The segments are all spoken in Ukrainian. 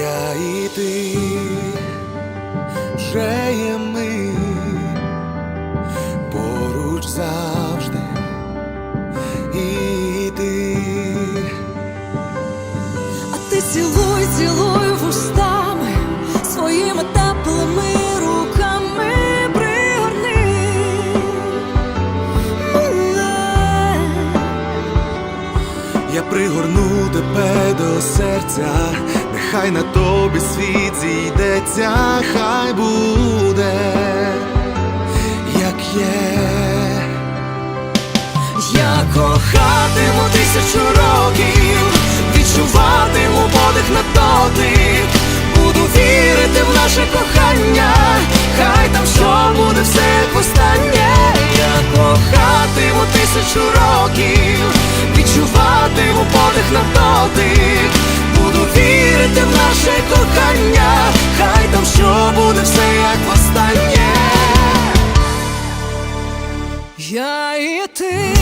Я і ти вже є ми поруч завжди і ти. А ти цілуй, цілуй вустами своїми теплими руками пригорни. Я пригорну тебе до серця, нехай на тобі світ зійдеться, хай буде, як є. Я кохатиму тисячу років, відчуватиму подих на дотик, буду вірити в наше кохання, хай там що буде все як востаннє. Я кохатиму тисячу років, відчуватиму подих на дотик, наше кохання, хай там що буде все як востаннє. Я і ти,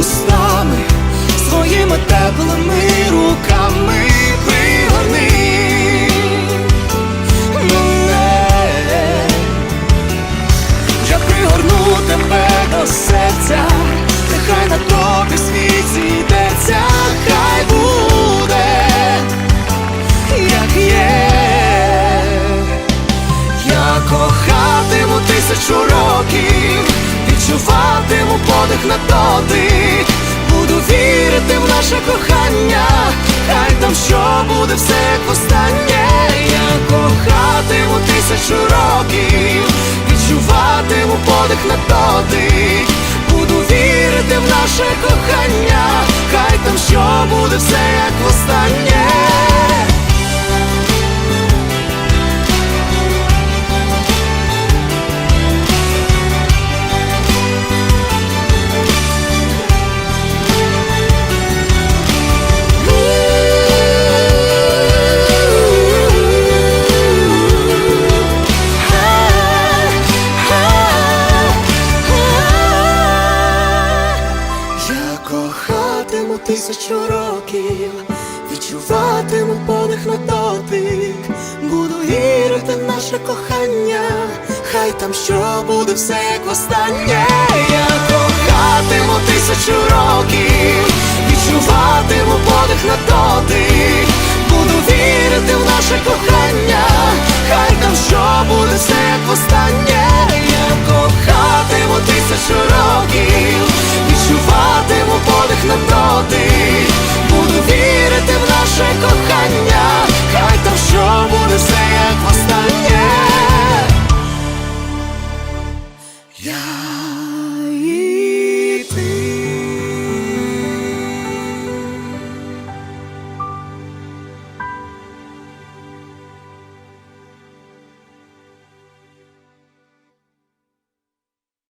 цілуй вустами своїми теплими руками пригорни мене. Пригорну тебе до серця, нехай на тобі світ зійдеться, хай буде, як є. Я кохатиму тисячу років, відчуватиму подих на дотик, буду вірити в наше кохання, хай там що буде все як востаннє. Я кохатиму тисячу років, відчуватиму подих на дотик, буду вірити в наше кохання, тисячу років, відчуватиму подих на дотик, буду вірити в наше кохання, хай там що буде все як востаннє. Я кохатиму тисячу років, відчуватиму подих на дотик, буду вірити в наше кохання, хай там що буде все як востаннє. love.